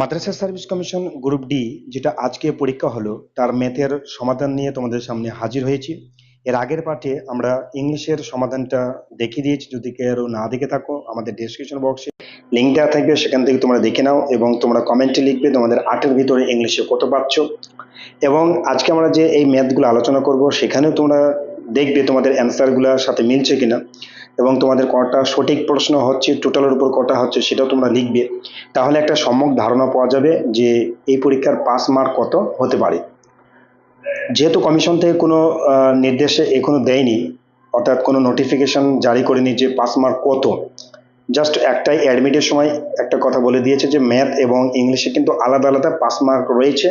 Madrasah service commission group D যেটা আজকে পরীক্ষা হলো, তার ম্যাথের সমাধান নিয়ে তোমাদের সামনে হাজির হয়েছি। এর আগের পাঠে আমরা ইংলিশের সমাধানটা দেখিয়ে দিয়েছি। যদি কেউ না দেখে থাকো, আমাদের ডেসক্রিপশন বক্সে লিঙ্ক দেওয়া থাকবে, সেখান থেকে তোমরা দেখে নাও এবং তোমরা কমেন্টে লিখবে তোমাদের আটের ভিতরে ইংলিশে কত পাচ্ছ। এবং আজকে আমরা যে এই ম্যাথগুলো আলোচনা করব, সেখানেও তোমরা দেখবে তোমাদের অ্যান্সারগুলোর সাথে মিলছে কিনা। এবং তোমাদের কটা সঠিক প্রশ্ন হচ্ছে টোটালের উপর কটা হচ্ছে সেটাও তোমরা লিখবে। তাহলে একটা সম্যক ধারণা পাওয়া যাবে যে এই পরীক্ষার পাস মার্ক কত হতে পারে। যেহেতু কমিশন থেকে কোনো নির্দেশে এখনও দেয়নি, অর্থাৎ কোনো নোটিফিকেশন জারি করেনি যে পাস মার্ক কত জাস্ট একটাই অ্যাডমিটের সময় একটা কথা বলে দিয়েছে যে ম্যাথ এবং ইংলিশে কিন্তু আলাদা আলাদা পাস মার্ক রয়েছে,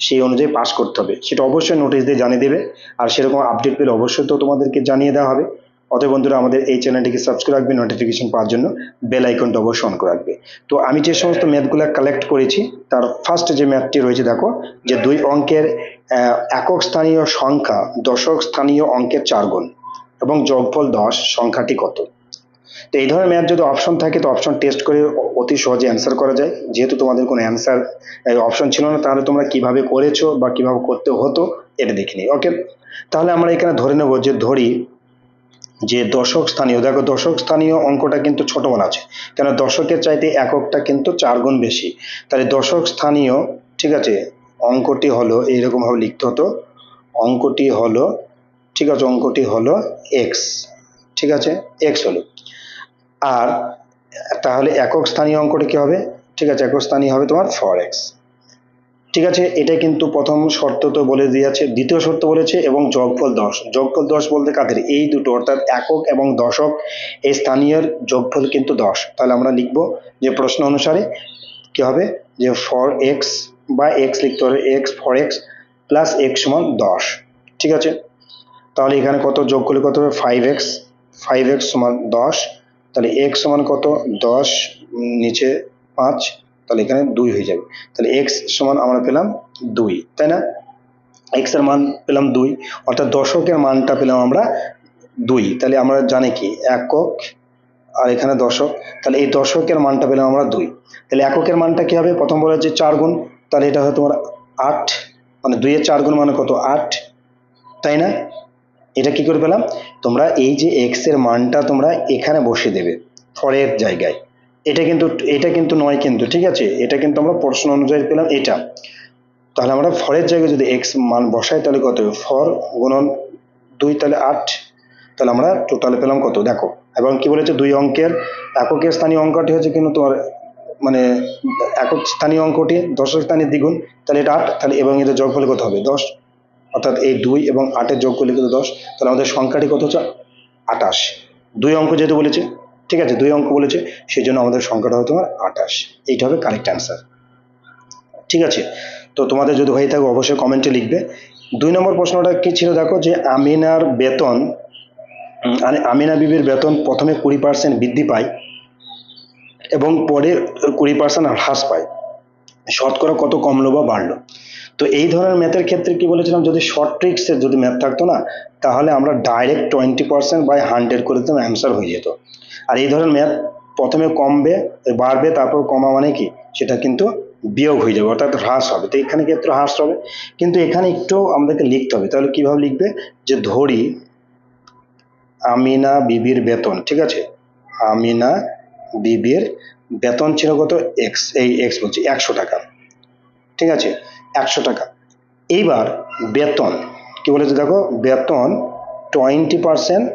সেই অনুযায়ী পাস করতে হবে। সেটা অবশ্যই নোটিশ দিয়ে জানিয়ে দেবে, আর সেরকম আপডেট পেলে অবশ্যই তো তোমাদেরকে জানিয়ে দেওয়া হবে। অতএব বন্ধুরা, আমাদের এই চ্যানেলটিকে সাবস্ক্রাইব রাখবে নোটিফিকেশন পাওয়ার জন্য বেল আইকনটা অবশ্যই অন করে রাখবে। তো আমি যে সমস্ত ম্যাথগুলো কালেক্ট করেছি, তার ফার্স্ট যে ম্যাথটি রয়েছে, দেখো, যে দুই অঙ্কের একক স্থানীয় সংখ্যা দশক স্থানীয় অঙ্কের চার গুণ এবং যোগফল দশ, সংখ্যাটি কত? তো এই ধরনের ম্যাথ যদি অপশন থাকে, তো অপশন টেস্ট করে অতি সহজে অ্যান্সার করা যায়। যেহেতু তোমাদের কোনো অ্যান্সার অপশন ছিল না, তাহলে তোমরা কীভাবে করেছ বা কীভাবে করতে হতো, এটা দেখে নিই ওকে তাহলে আমরা এখানে ধরে নেব যে ধরি যে দশক স্থানীয়, দেখো দশক স্থানীয় অঙ্কটা কিন্তু ছোট আছে। কেন দশকের চাইতে এককটা কিন্তু চার গুণ বেশি। তাহলে দশক স্থানীয়, ঠিক আছে, অঙ্কটি হলো এইরকম ভাবে লিখতে হতো, অঙ্কটি হলো, ঠিক আছে, অঙ্কটি হলো এক্স ঠিক আছে এক্স হলো। আর তাহলে একক স্থানীয় অঙ্কটি কি হবে? ঠিক আছে, একক স্থানীয় হবে তোমার ফর এক্স ঠিক আছে এটা কিন্তু প্রথম শর্ত তো বলে দিয়েছে, দ্বিতীয় শর্ত বলেছে এবং যোগফল দশ। যোগফল দশ বলতে কাদের? এই দুটো, অর্থাৎ একক এবং দশক, এই স্থানীয় যোগফল কিন্তু দশ। তাহলে আমরা লিখব যে প্রশ্ন অনুসারে কি হবে? যে ফর এক্স বা এক্স লিখতে হবে X for X plus X সমান দশ। ঠিক আছে? তাহলে এখানে কত? যোগ করলে কত হবে? ফাইভ এক্স ফাইভ এক্স সমান দশ। তাহলে এক্স সমান কত? দশ নিচে পাঁচ। তাহলে এখানে দুই হয়ে যাবে। তাহলে এক্স সমান আমরা পেলাম দুই, তাই না? এক্সের মান পেলাম দুই, অর্থাৎ দশকের মানটা পেলাম আমরা দুই। তাহলে আমরা জানি কি? একক আর এখানে দশক। তাহলে এই দশকের মানটা পেলাম আমরা দুই। তাহলে এককের মানটা কি হবে? প্রথম বলা যে চার গুণ। তাহলে এটা হয় তোমার আট মানে দুইয়ের চার গুণ মানে কত? আট, তাই না? এটা কি করে পেলাম? তোমরা এই যে এক্সের মানটা তোমরা এখানে বসিয়ে দেবে ফরের জায়গায়। এটা কিন্তু এটা কিন্তু নয় কিন্তু, ঠিক আছে? এটা কিন্তু আমরা প্রশ্ন অনুযায়ী পেলাম এটা। তাহলে আমরা ফরের জায়গায় যদি এক্স মান বসাই, তাহলে কত? ফর গুণন দুই তাহলে আট। তাহলে আমরা টোটালে পেলাম কত? দেখো, এবং কি বলেছে? দুই অঙ্কের এককের স্থানীয় অঙ্কটি হচ্ছে কিন্তু তোমার মানে একক স্থানীয় অঙ্কটি দশক স্থানীয় দ্বিগুণ, তাহলে এটা আট, তাহলে এবং এদের যোগ করলে কত হবে? দশ। অর্থাৎ এই দুই এবং আটের যোগ করলে কিন্তু দশ। তাহলে আমাদের সংখ্যাটি কত হচ্ছে? আটাশ। দুই অঙ্ক যেহেতু বলেছে ঠিক আছে, দুই অঙ্ক বলেছে সেই জন্য আমাদের সংখ্যাটা হবে তোমার আঠাশ। এইটা হবে কারেক্ট অ্যান্সার ঠিক আছে, তো তোমাদের যদি হয়ে থাকে অবশ্যই কমেন্টে লিখবে। দুই নম্বর প্রশ্নটা কি ছিল দেখো যে আমিনার বেতন মানে আমিনা বিবির বেতন প্রথমে কুড়ি পার্সেন্ট বৃদ্ধি পায় এবং পরে কুড়ি পার্সেন্ট হ্রাস পায়। শতকরা কত কমলো বা বাড়লো? তো এই ধরনের ম্যাথের ক্ষেত্রে কি বলেছিলাম? যদি শর্ট ট্রিক্সের যদি ম্যাথ থাকতো না, তাহলে আমরা direct twenty percent by hundred করে দিতাম অ্যান্সার হয়ে যেত। আর এই ধরনের ম্যাথ প্রথমে কমবে, বাড়বে, তারপর কমা মানে কি? সেটা কিন্তু বিয়োগ হয়ে যাবে, অর্থাৎ হ্রাস হবে। তো এখানে ক্ষেত্রে হ্রাস হবে। কিন্তু এখানে একটু আমাদেরকে লিখতে হবে। তাহলে কীভাবে লিখবে? যে ধরি আমিনা বিবির বেতন, ঠিক আছে? আমিনা বিবির বেতন ছিল কত? এক্স এই এক্স বলছি, একশো টাকা। ঠিক আছে? একশো টাকা। এইবার বেতন, কি বলেছে দেখো? বেতন টোয়েন্টি পার্সেন্ট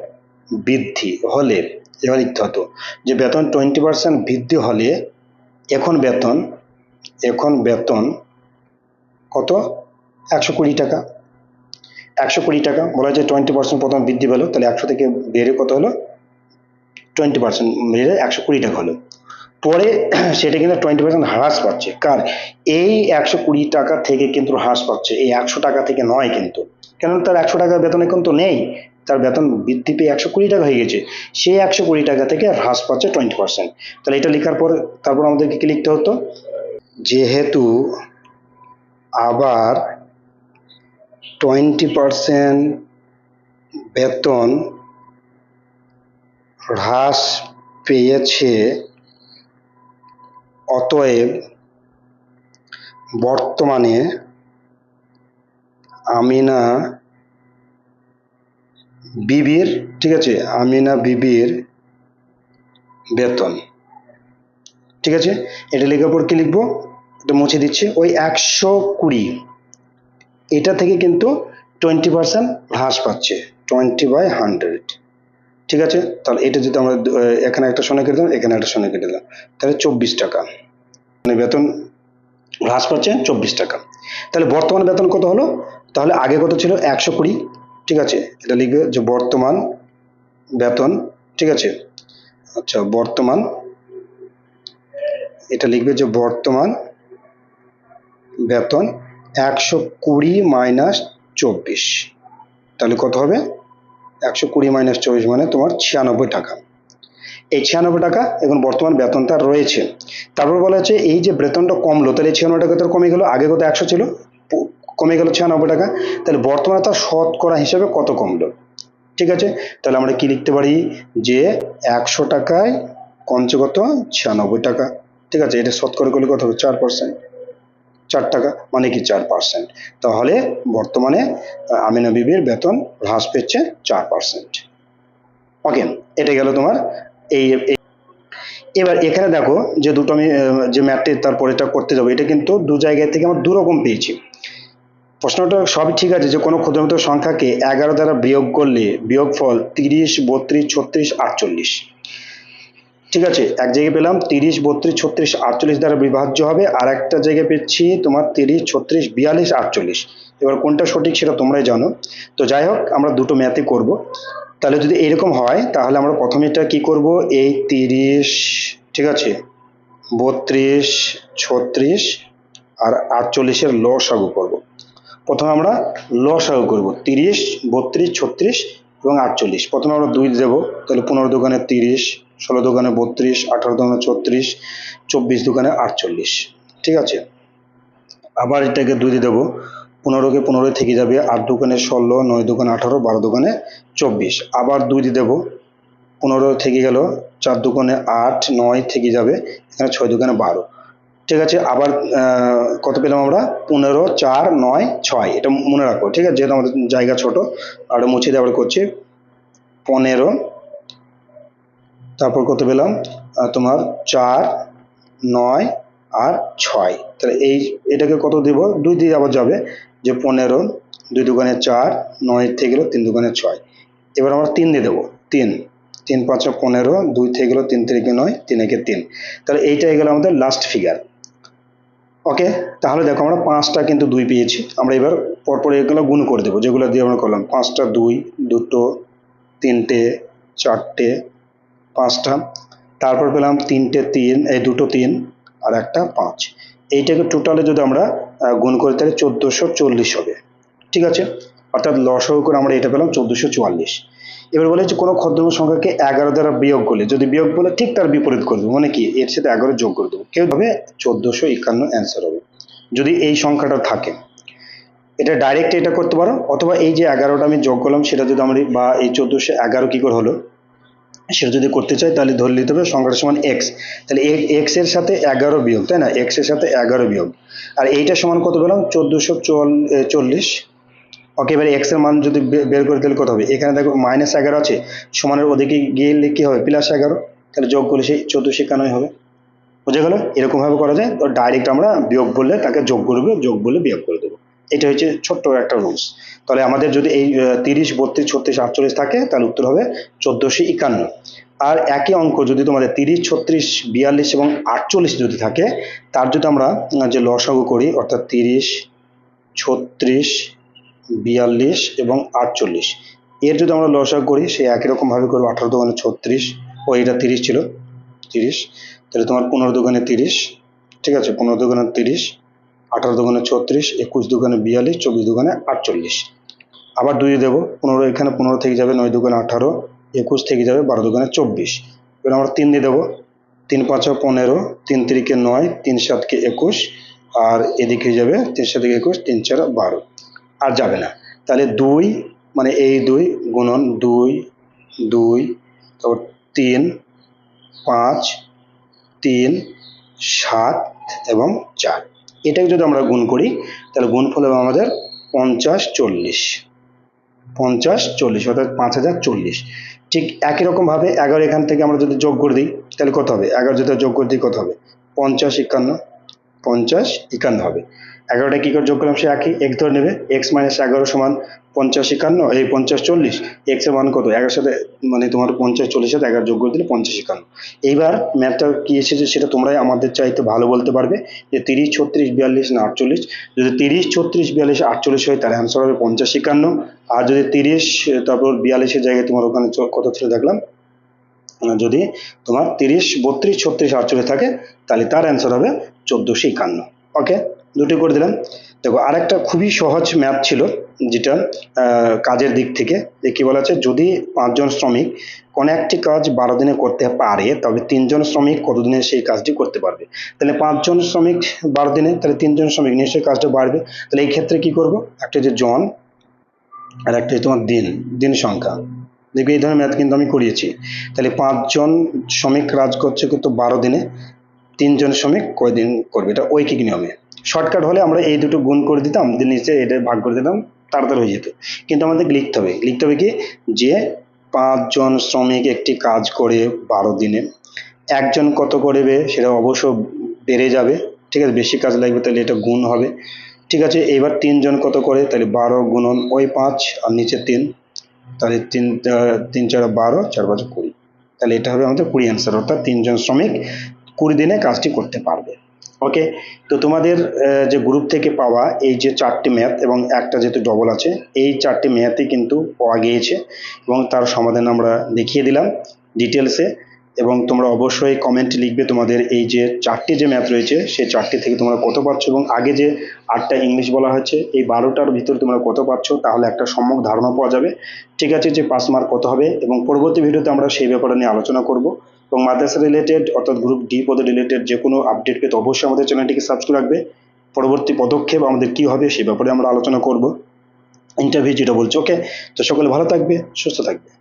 বৃদ্ধি হলে, এবার লিখতে হতো যে বেতন টোয়েন্টি পার্সেন্ট বৃদ্ধি হলে এখন বেতন এখন বেতন কত? একশো কুড়ি টাকা। একশো কুড়ি টাকা, বলা যায় টোয়েন্টি পার্সেন্ট প্রথম বৃদ্ধি পেল, তাহলে একশো থেকে বেড়ে কত হলো? টোয়েন্টি পার্সেন্ট বেড়ে একশো কুড়ি টাকা হলো। পরে সেটা কিন্তু টোয়েন্টি পার্সেন্ট হ্রাস পাচ্ছে। কার? এই একশো কুড়ি টাকা থেকে কিন্তু হ্রাস পাচ্ছে। এই একশো টাকা থেকে নয় কিন্তু। কেন তার একশো টাকার বেতন এখন তো নেই। তার বেতন বৃদ্ধি পেয়ে একশো কুড়ি টাকা হয়ে গেছে। সেই একশো কুড়ি টাকা থেকে হ্রাস পাচ্ছে টোয়েন্টি পার্সেন্ট তাহলে এটা লেখার পর তারপর আমাদেরকে কি লিখতে হতো? যেহেতু আবার টোয়েন্টি পার্সেন্ট বেতন হ্রাস পেয়েছে অতএব বর্তমানে আমিনা বিবির, ঠিক আছে? আমিনা বিবির বেতন। ঠিক আছে? এটা লেখার পর কি লিখব? এটা মুছে দিচ্ছি। ওই একশো কুড়ি। এটা থেকে কিন্তু টোয়েন্টি পার্সেন্ট হ্রাস পাচ্ছে। টোয়েন্টি বাই হান্ড্রেড ঠিক আছে? তাহলে এটা যদি আমরা এখানে একটা সোনা কেটে দিলাম, এখানে একটা সোনা কেটে দিলাম। তাহলে চব্বিশ টাকা। মানে বেতন, হ্রাস পাচ্ছে চব্বিশ টাকা। তাহলে বর্তমান বেতন কত হলো? তাহলে আগে কত ছিল? একশো কুড়ি। ঠিক আছে? এটা লিখবে যে বর্তমান বেতন, ঠিক আছে? আচ্ছা বর্তমান, এটা লিখবে যে বর্তমান বেতন একশো কুড়ি মাইনাস চব্বিশ। তাহলে কত হবে? একশো কুড়ি মাইনাস চব্বিশ মানে তোমার ছিয়ানব্বই টাকা। এই ছিয়ানব্বই টাকা এখন বর্তমান বেতন তার রয়েছে। তারপর বলা হচ্ছে, এই যে বেতনটা কমলো, তাহলে এই ছিয়ানব্বই টাকা তার কমে গেল, আগে কত একশো ছিল? কমে গেল ছিয়ানব্বই টাকা। তাহলে বর্তমানে তার শতকরা হিসেবে কত কমলো? ঠিক আছে? তাহলে আমরা কি লিখতে পারি? যে একশো টাকায় কমছে কত? ছিয়ানব্বই টাকা। ঠিক আছে? এটা শতকরা করলে কত হবে? চার পার্সেন্ট চার টাকা মানে কি চার পার্সেন্ট তাহলে বর্তমানে আমিনা বিবির বেতন হ্রাস পেয়েছে চার পার্সেন্ট ওকে এটা গেল তোমার এই এবার এখানে দেখো যে দুটো আমি যে ম্যাথটি তারপরেটা করতে যাব, এটা কিন্তু দু জায়গা থেকে আমার দুরকম পেয়েছি। প্রশ্নটা সবই ঠিক আছে যে কোনো ক্ষুদ্রতম সংখ্যাকে এগারো দ্বারা বিয়োগ করলে বিয়োগফল তিরিশ, বত্রিশ, ছত্রিশ, আটচল্লিশ। ঠিক আছে, এক জায়গায় পেলাম তিরিশ, বত্রিশ, ছত্রিশ, আটচল্লিশ দ্বারা বিভাজ্য হবে, আর একটা জায়গায় পেয়েছি তোমার তিরিশ, ছত্রিশ, বিয়াল্লিশ, আটচল্লিশ। এবার কোনটা সঠিক সেটা তোমরাই জানো। তো যাই হোক, আমরা দুটো ম্যাথই করব। তাহলে যদি এরকম হয়, তাহলে আমরা প্রথমে এটা কি করব? এই তিরিশ, ঠিক আছে, বত্রিশ, ছত্রিশ, আর আটচল্লিশের লসাগু করব। প্রথমে আমরা লসাগু করব, তিরিশ, বত্রিশ, ছত্রিশ এবং আটচল্লিশ। প্রথমে আমরা দুই দেবো, তাহলে পনেরো দোকানে তিরিশ ষোলো দোকানে বত্রিশ, আঠারো দোকানে ছত্রিশ, চব্বিশ দোকানে আটচল্লিশ। ঠিক আছে? আবার এটাকে দুই দিয়ে দেবো। পনেরোকে পনেরো থেকে যাবে আট দোকানে ষোলো, নয় দোকানে আঠারো, বারো দোকানে চব্বিশ। আবার দুই দিয়ে দেবো। পনেরো থেকে গেল চার দোকানে আট, নয় থেকে যাবে এখানে ছয় দোকানে বারো। ঠিক আছে? আবার কত পেলাম আমরা? পনেরো, চার, নয়, ছয়। এটা মনে রাখো, ঠিক আছে? যেহেতু আমাদের জায়গা ছোট, আর মুছে আবার করছি। পনেরো তারপর কত পেলাম? তোমার চার, নয় আর ছয়। তাহলে এই, এটাকে কত দেব? দুই দিয়ে আবার যাবে যে পনেরো, দুই দোকানে চার, নয় থেকে গেলো তিন দোকানে ছয়। এবার আমরা তিন দিয়ে দেবো, তিন। তিন পাঁচে পনেরো, দুই থেকে গেলো তিন থেকে নয়, তিন একে তিন। তাহলে এইটাই গেলো আমাদের লাস্ট ফিগার ওকে তাহলে দেখো আমরা পাঁচটা কিন্তু দুই পেয়েছি। আমরা এবার পরপর এগুলো গুণ করে দেবো, যেগুলো দিয়ে আমরা করলাম। পাঁচটা দুই, দুটো, তিনটে, চারটে পাঁচটা, তারপর পেলাম তিনটে তিন, এই দুটো তিন আর একটা পাঁচ। এইটাকে টোটালে যদি আমরা গুণ করি তাহলে চোদ্দোশো চল্লিশ হবে। ঠিক আছে? অর্থাৎ লসও করে আমরা এটা পেলাম চোদ্দোশো চুয়াল্লিশ। এবার বলে যে কোনো ক্ষদ্র সংখ্যাকে এগারো দ্বারা বিয়োগ করলে, যদি বিয়োগ বলে ঠিক তার বিপরীত করে মানে কি? এর সাথে এগারো যোগ করে দেবো। কেউ হবে চোদ্দোশো একান্ন অ্যান্সার হবে। যদি এই সংখ্যাটা থাকে, এটা ডাইরেক্ট এটা করতে পারো, অথবা এই যে এগারোটা আমি যোগ করলাম, সেটা যদি আমরা বা এই চোদ্দোশো এগারো কী করে হলো? সেটা যদি করতে চাই, তাহলে ধরে নিতে হবে সংখ্যাটা সমান এক্স তাহলে এক্সের সাথে এগারো বিয়োগ, তাই না? এক্সের সাথে এগারো বিয়োগ। আর এইটা সমান কত পেলাম? চোদ্দোশো চল্লিশ। ওকে এবারে এক্সের মান যদি বের করে দিলে কত হবে? এখানে দেখো মাইনাস এগারো আছে। সমানের ওদিকে গেলে কি হবে? প্লাস এগারো। তাহলে যোগ করলে সেই চোদ্দোশো একান্নই হবে। বুঝে গেল? এরকমভাবে করা যায়। তো ডাইরেক্ট আমরা বিয়োগ বললে তাকে যোগ করবে যোগ বললে বিয়োগ করে দেবো। এটা হচ্ছে ছোট্ট একটা রুলস তাহলে আমাদের যদি এই তিরিশ, বত্রিশ, ছত্রিশ, আটচল্লিশ থাকে, তাহলে উত্তর হবে চোদ্দোশো একান্ন। আর একই অঙ্ক যদি তোমাদের তিরিশ, ছত্রিশ, বিয়াল্লিশ এবং আটচল্লিশ যদি থাকে, তার যদি আমরা যে লসাগু করি, অর্থাৎ তিরিশ, ছত্রিশ, বিয়াল্লিশ এবং আটচল্লিশ, এর যদি আমরা লসাগু করি, সে একই রকমভাবে করব, আঠারো দোকানে ছত্রিশ, ও এটা তিরিশ ছিল, তিরিশ, তাহলে তোমার পনেরো দোকানে তিরিশ, ঠিক আছে, পনেরো দোকানে তিরিশ আঠারো দোকানে ছত্রিশ, একুশ দোকানে বিয়াল্লিশ, চব্বিশ দোকানে আটচল্লিশ। আবার দুই দেবো, পনেরো এখানে পনেরো থেকে যাবে, নয় দোকানে আঠারো, একুশ থেকে যাবে, বারো দোকানে চব্বিশ। এবার আমরা তিন দিয়ে দেবো, তিন পাঁচে পনেরো, তিন তিরিকে নয়, তিন সাতকে একুশ, আর এদিকে যাবে, তিন সাতকে একুশ, তিন চার বারো। আর যাবে না। তাহলে দুই মানে এই দুই গুণন দুই দুই, তারপর তিন, পাঁচ, তিন, সাত এবং চার। এটাকে যদি আমরা গুণ করি, তাহলে গুণফল হবে আমাদের পঞ্চাশ চল্লিশ। পঞ্চাশ চল্লিশ, অর্থাৎ পাঁচ হাজার চল্লিশ। ঠিক একই রকমভাবে এগারো এখান থেকে আমরা যদি যোগ করে দিই, তাহলে কত হবে? এগারো যদি যোগ করে দিই, কত হবে? পঞ্চাশ একান্ন পঞ্চাশ একান্ন হবে। এগারোটা কী করে যোগ করলাম সে একই? এক্স ধরে নেবে এক্স মাইনাস এগারো সমান পঞ্চাশ একান্ন, এই পঞ্চাশ চল্লিশ এক্সের মান কত? এগারোর সাথে মানে তোমার পঞ্চাশ চল্লিশ সাথে এগারো যোগ করে দিলে পঞ্চাশ একান্ন। এইবার ম্যাথটা কী এসেছে সেটা তোমরাই আমাদের চাইতে ভালো বলতে পারবে, যে তিরিশ, ছত্রিশ, বিয়াল্লিশ না আটচল্লিশ। যদি তিরিশ, ছত্রিশ, বিয়াল্লিশ, আটচল্লিশ হয়, তাহলে অ্যান্সার হবে পঞ্চাশ একান্ন। আর যদি তিরিশ, তারপর বিয়াল্লিশের জায়গায় তোমার ওখানে কত ছিল দেখলাম? যদি তোমার তিরিশ, বত্রিশ, ছত্রিশ, আটচল্লিশ থাকে, তাহলে তার অ্যান্সার হবে চোদ্দোশো একান্ন। ওকে দুটি করে দিলাম। দেখো, আরেকটা খুবই সহজ ম্যাথ ছিল, যেটা কাজের দিক থেকে, যে কী বলা আছে যদি পাঁচজন শ্রমিক কোনো একটি কাজ বারো দিনে করতে পারে, তবে তিনজন শ্রমিক কতদিনে সেই কাজটি করতে পারবে? তাহলে পাঁচজন শ্রমিক বারো দিনে, তাহলে তিনজন শ্রমিক নিশ্চয়ই কাজটা বাড়বে। তাহলে এই ক্ষেত্রে কি করব? একটা যে জন, আর একটা হচ্ছে তোমার দিন দিন সংখ্যা। দেখবে এই ধরনের ম্যাথ কিন্তু আমি করিয়েছি। তাহলে পাঁচজন শ্রমিক কাজ করছে কিন্তু বারো দিনে, তিনজন শ্রমিক কয়দিন করবে? এটা ঐকিক নিয়মে। শর্টকাট হলে আমরা এই দুটো গুণ করে দিতাম দিয়ে নিচে এটা ভাগ করে দিতাম, তাড়াতাড়ি হয়ে যেত। কিন্তু আমাদের লিখতে হবে। লিখতে হবে কি? যে পাঁচজন শ্রমিক একটি কাজ করে বারো দিনে, একজন কত করবে সেটা অবশ্য বেড়ে যাবে। ঠিক আছে, বেশি কাজ লাগবে তাহলে এটা গুণ হবে। ঠিক আছে, এবার তিনজন কত করে? তাহলে বারো গুণন, ওই পাঁচ আর নিচে তিন। তাহলে তিন তিন চার বারো, চার পাঁচ কুড়ি। তাহলে এটা হবে আমাদের কুড়ি অ্যান্সার অর্থাৎ তিনজন শ্রমিক কুড়ি দিনে কাজটি করতে পারবে। ওকে তো তোমাদের যে গ্রুপ থেকে পাওয়া এই যে চারটি ম্যাথ এবং একটা যেহেতু ডবল আছে, এই চারটি ম্যাথই কিন্তু পাওয়া গিয়েছে এবং তার সমাধান আমরা দেখিয়ে দিলাম ডিটেলসে এবং তোমরা অবশ্যই কমেন্ট লিখবে তোমাদের এই যে চারটি যে ম্যাথ রয়েছে, সেই চারটি থেকে তোমরা কত পাচ্ছ এবং আগে যে আটটা ইংলিশ বলা হয়েছে, এই বারোটার ভিতরে তোমরা কত পাচ্ছ, তাহলে একটা সম্যক ধারণা পাওয়া যাবে। ঠিক আছে যে পাস মার্ক কত হবে এবং পরবর্তী ভিডিওতে আমরা সেই ব্যাপারে নিয়ে আলোচনা করব। এবং মাদ্রাসা রিলেটেড অর্থাৎ গ্রুপ ডি পদে রিলেটেড যে কোনো আপডেট পেতে অবশ্যই আমাদের চ্যানেলটিকে সাবস্ক্রাইব রাখবে। পরবর্তী পদক্ষেপ আমাদের কি হবে সে ব্যাপারে আমরা আলোচনা করব। ইন্টারভিউ যেটা বলছে ওকে তো সকলে ভালো থাকবে, সুস্থ থাকবে।